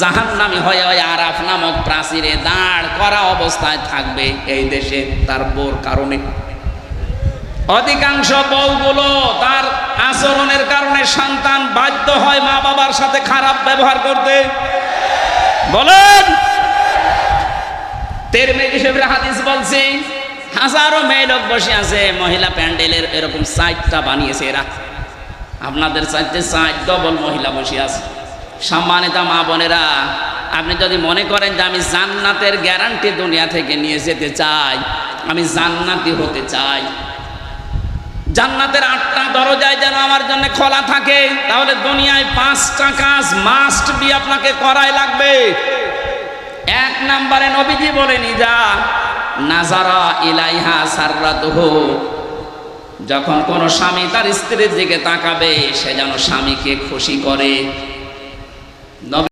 জাহান নামি হয়ে ওই আরাফ নামক প্রাচীরে দাঁড় করা অবস্থায় থাকবে এই দেশে তার বোর কারণে। অধিকাংশ বউগুলো তার আচরণের কারণে সন্তান বাধ্য হয় মা বাবার সাথে খারাপ ব্যবহার করতে। বলেন মেয়ে হিসেবে হাদিস বলছি, হাজারো মেয়ে লোক বসে আছে, মহিলা প্যান্ডেলের এরকম সাইটটা বানিয়েছে এরা। আপনাদের চাইতে সাইট ডবল মহিলা বসে আছে। সম্মানিতা মা বোনেরা, আপনি যদি মনে করেন যে আমি জান্নাতের গ্যারান্টি দুনিয়া থেকে নিয়ে যেতে চাই, আমি জান্নাতি হতে চাই। জান্নাতের আটটা দরজায় যেন আমার জন্য খোলা থাকে, তাহলে দুনিয়ায় পাঁচটা কাজ মাস্ট বি আপনাকে করাই লাগবে। এক নম্বরে নবীজি বলেনি যা নাজারা ইলাইহা সাররাতুহ। যখন কোন স্বামী তার স্ত্রীর দিকে তাকাবে, সে যেন স্বামীকে খুশি করে। No.